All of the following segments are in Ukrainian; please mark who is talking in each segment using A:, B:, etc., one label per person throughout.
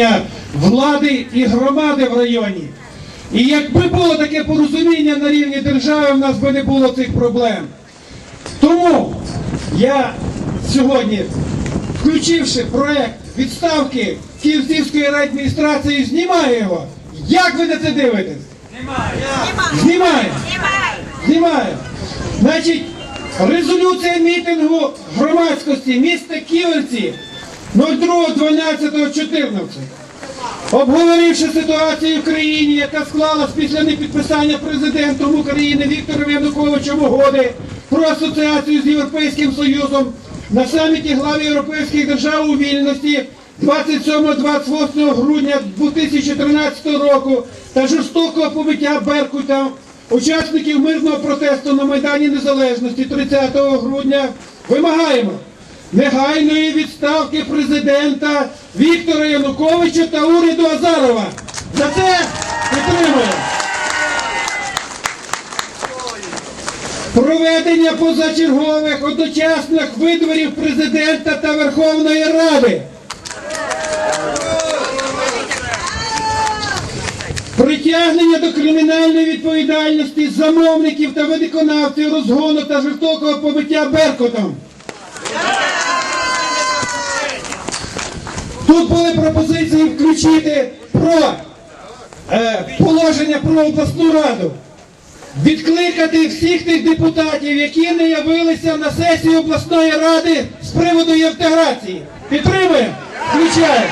A: порозуміння влади і громади в районі. І якби було таке порозуміння на рівні держави, в нас би не було цих проблем. Тому я сьогодні, включивши проект відставки Київської райадміністрації, знімаю його. Як ви на це дивитесь? Знімаю. Знімаю. Значить, резолюція мітингу громадськості міста Ківерці 02.12.14. Обговоривши ситуацію в країні, яка склалась після непідписання президентом України Віктором Януковичем угоди про асоціацію з Європейським Союзом на саміті глав європейських держав у вільності 27-28 грудня 2013 року та жорстокого побиття Беркута учасників мирного протесту на Майдані Незалежності 30 грудня вимагаємо негайної відставки президента Віктора Януковича та уряду Азарова. За це підтримуємо. Проведення позачергових одночасних виборів президента та Верховної Ради. Притягнення до кримінальної відповідальності замовників та виконавців розгону та жорстокого побиття Беркутом. Тут були пропозиції включити про е, положення про обласну раду. Відкликати всіх тих депутатів, які не явилися на сесію обласної ради з приводу інтеграції. Підтримуємо? Включаємо.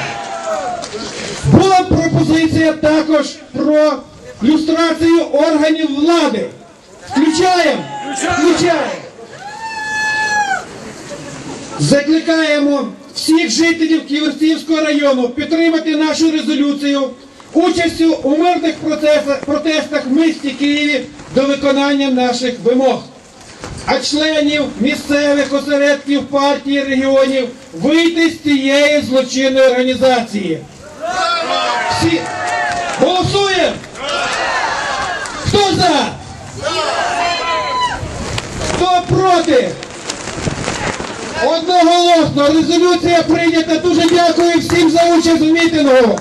A: Була пропозиція також про люстрацію органів влади. Включаємо? Включаємо. Закликаємо всіх жителів Ківерцівського району підтримати нашу резолюцію участю у мирних процесах, протестах в місті Києві до виконання наших вимог. А членів місцевих осередків партії регіонів вийти з цієї злочинної організації. Всі голосуємо! Хто за? Хто проти? Одноголосно резолюція прийнята. Дуже дякую всім за участь в мітингу.